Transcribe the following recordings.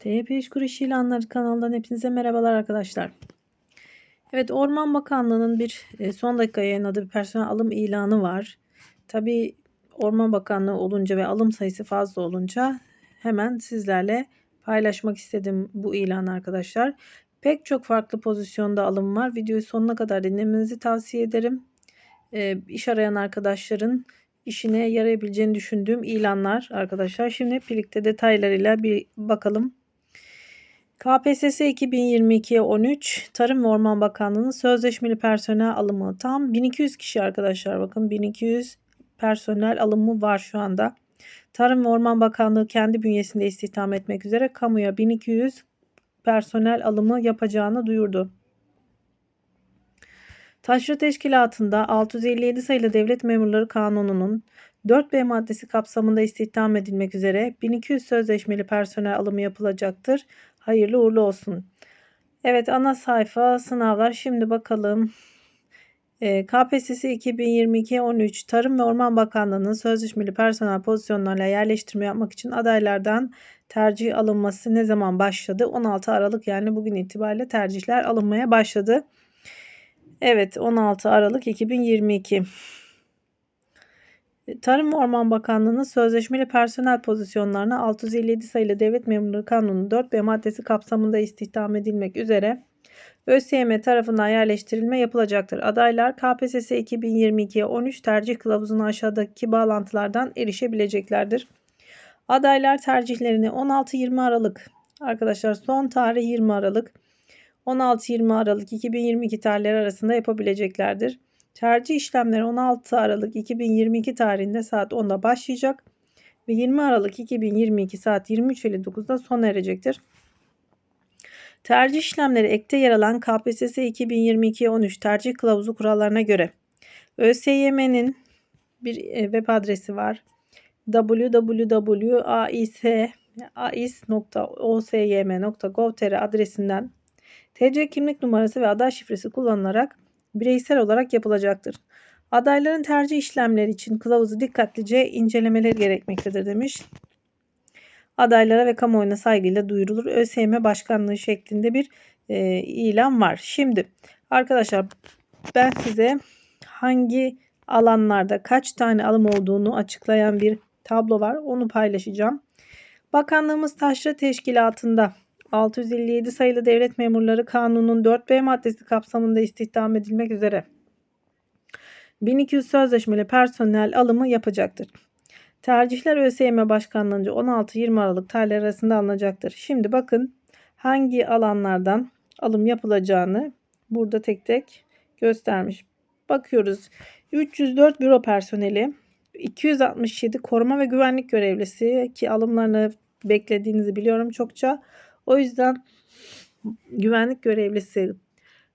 TYP İş Kur İş İlanları kanalından hepinize merhabalar arkadaşlar. Evet Orman Bakanlığı'nın bir e, son dakika yayınladığı bir personel alım ilanı var. Tabi Orman Bakanlığı olunca ve alım sayısı fazla olunca hemen sizlerle paylaşmak istedim bu ilanı arkadaşlar. Pek çok farklı pozisyonda alım var. Videoyu sonuna kadar dinlemenizi tavsiye ederim. E, iş arayan arkadaşların işine yarayabileceğini düşündüğüm ilanlar arkadaşlar. Şimdi birlikte detaylarıyla bir bakalım. KPSS 2022 13 Tarım ve Orman Bakanlığı'nın sözleşmeli personel alımı tam 1200 kişi arkadaşlar bakın 1200 personel alımı var şu anda. Tarım ve Orman Bakanlığı kendi bünyesinde istihdam etmek üzere kamuya 1200 personel alımı yapacağını duyurdu. Taşra Teşkilatı'nda 657 sayılı Devlet Memurları Kanunu'nun 4B maddesi kapsamında istihdam edilmek üzere 1200 sözleşmeli personel alımı yapılacaktır. Hayırlı uğurlu olsun. Evet ana sayfa sınavlar. Şimdi bakalım. E, KPSS 2022-13 Tarım ve Orman Bakanlığı'nın sözleşmeli personel pozisyonlarına yerleştirme yapmak için adaylardan tercih alınması ne zaman başladı? 16 Aralık yani bugün itibariyle tercihler alınmaya başladı. Evet 16 Aralık 2022. Tarım ve Orman Bakanlığı'nın sözleşmeli personel pozisyonlarına 657 sayılı Devlet Memurları Kanunu 4B maddesi kapsamında istihdam edilmek üzere ÖSYM tarafından yerleştirilme yapılacaktır. Adaylar KPSS 2022'ye 13 tercih kılavuzuna aşağıdaki bağlantılardan erişebileceklerdir. Adaylar tercihlerini 16-20 Aralık arkadaşlar son tarih 20 Aralık 16-20 Aralık 2022 tarihleri arasında yapabileceklerdir. Tercih işlemleri 16 Aralık 2022 tarihinde saat 10'da başlayacak ve 20 Aralık 2022 saat 23.59'da sona erecektir. Tercih işlemleri ekte yer alan KPSS 2022-13 tercih kılavuzu kurallarına göre ÖSYM'nin bir e, web adresi var. www.ais.ais.osym.gov.tr adresinden TC kimlik numarası ve aday şifresi kullanılarak bireysel olarak yapılacaktır. Adayların tercih işlemleri için kılavuzu dikkatlice incelemeleri gerekmektedir demiş. Adaylara ve kamuoyuna saygıyla duyurulur. ÖSYM Başkanlığı şeklinde bir e, ilan var. Şimdi arkadaşlar ben size hangi alanlarda kaç tane alım olduğunu açıklayan bir tablo var. Onu paylaşacağım. Bakanlığımız Taşra Teşkilatı'nda 657 sayılı Devlet Memurları Kanunu'nun 4B maddesi kapsamında istihdam edilmek üzere 1200 sözleşmeli personel alımı yapacaktır. Tercihler ÖSYM Başkanlığı'nca 16-20 Aralık tarihleri arasında alınacaktır. Şimdi bakın hangi alanlardan alım yapılacağını burada tek tek göstermiş. Bakıyoruz. 304 büro personeli, 267 koruma ve güvenlik görevlisi ki alımlarını beklediğinizi biliyorum çokça. O yüzden güvenlik görevlisi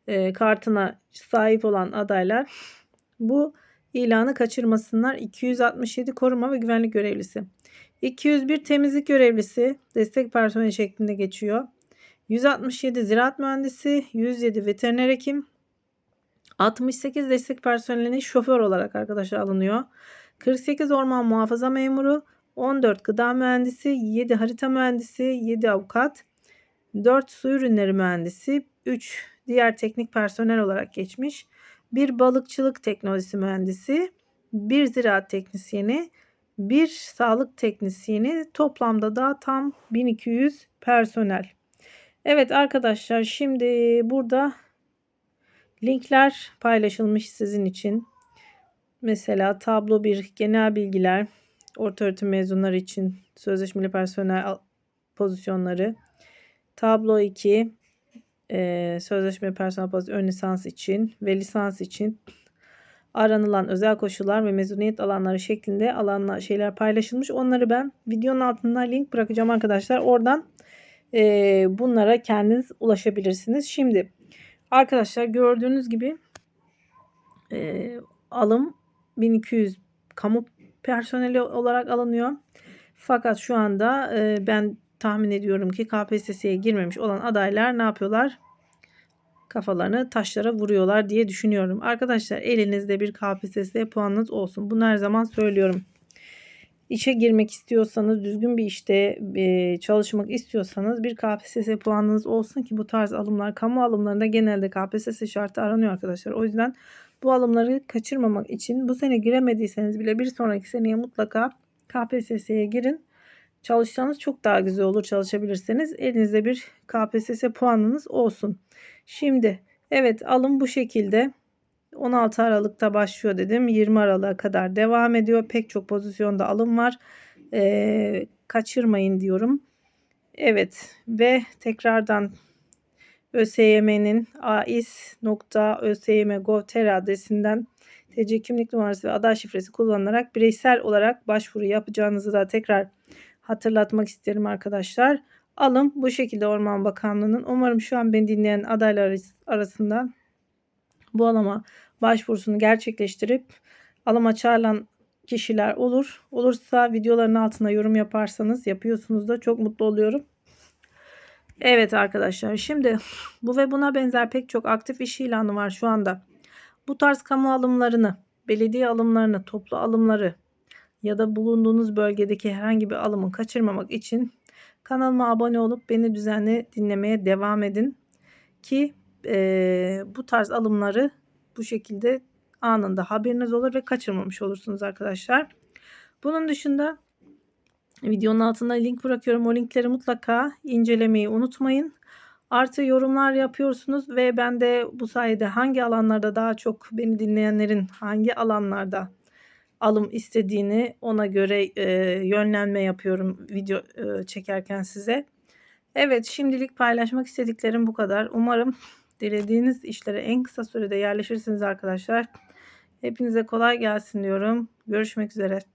e, kartına sahip olan adaylar bu ilanı kaçırmasınlar. 267 koruma ve güvenlik görevlisi. 201 temizlik görevlisi destek personeli şeklinde geçiyor. 167 ziraat mühendisi, 107 veteriner hekim, 68 destek personeli şoför olarak arkadaşlar alınıyor. 48 orman muhafaza memuru, 14 gıda mühendisi, 7 harita mühendisi, 7 avukat, 4 su ürünleri mühendisi, 3 diğer teknik personel olarak geçmiş. Bir balıkçılık teknolojisi mühendisi, bir ziraat teknisyeni, bir sağlık teknisyeni toplamda da tam 1200 personel. Evet arkadaşlar şimdi burada linkler paylaşılmış sizin için. Mesela tablo 1 genel bilgiler orta öğretim mezunları için sözleşmeli personel pozisyonları Tablo 2 e, sözleşme personel pozisyonu ön lisans için ve lisans için aranılan özel koşullar ve mezuniyet alanları şeklinde alanlar şeyler paylaşılmış. Onları ben videonun altına link bırakacağım arkadaşlar. Oradan e, bunlara kendiniz ulaşabilirsiniz. Şimdi arkadaşlar gördüğünüz gibi e, alım 1200 kamu personeli olarak alınıyor. Fakat şu anda e, ben tahmin ediyorum ki KPSS'ye girmemiş olan adaylar ne yapıyorlar? Kafalarını taşlara vuruyorlar diye düşünüyorum. Arkadaşlar elinizde bir KPSS puanınız olsun. Bunu her zaman söylüyorum. işe girmek istiyorsanız, düzgün bir işte e, çalışmak istiyorsanız bir KPSS puanınız olsun ki bu tarz alımlar, kamu alımlarında genelde KPSS şartı aranıyor arkadaşlar. O yüzden bu alımları kaçırmamak için bu sene giremediyseniz bile bir sonraki seneye mutlaka KPSS'ye girin. Çalışsanız çok daha güzel olur çalışabilirseniz. Elinizde bir KPSS puanınız olsun. Şimdi evet alım bu şekilde. 16 Aralık'ta başlıyor dedim. 20 Aralık'a kadar devam ediyor. Pek çok pozisyonda alım var. Ee, kaçırmayın diyorum. Evet ve tekrardan ÖSYM'nin ais.ösym.gov.tr adresinden TC kimlik numarası ve aday şifresi kullanarak bireysel olarak başvuru yapacağınızı da tekrar hatırlatmak isterim arkadaşlar. Alım bu şekilde Orman Bakanlığı'nın. Umarım şu an beni dinleyen adaylar arasında bu alama başvurusunu gerçekleştirip alıma çağrılan kişiler olur. Olursa videoların altına yorum yaparsanız yapıyorsunuz da çok mutlu oluyorum. Evet arkadaşlar şimdi bu ve buna benzer pek çok aktif iş ilanı var şu anda. Bu tarz kamu alımlarını, belediye alımlarını, toplu alımları ya da bulunduğunuz bölgedeki herhangi bir alımı kaçırmamak için kanalıma abone olup beni düzenli dinlemeye devam edin. Ki e, bu tarz alımları bu şekilde anında haberiniz olur ve kaçırmamış olursunuz arkadaşlar. Bunun dışında videonun altında link bırakıyorum. O linkleri mutlaka incelemeyi unutmayın. Artı yorumlar yapıyorsunuz ve ben de bu sayede hangi alanlarda daha çok beni dinleyenlerin hangi alanlarda alım istediğini ona göre e, yönlenme yapıyorum video e, çekerken size. Evet şimdilik paylaşmak istediklerim bu kadar. Umarım dilediğiniz işlere en kısa sürede yerleşirsiniz arkadaşlar. Hepinize kolay gelsin diyorum. Görüşmek üzere.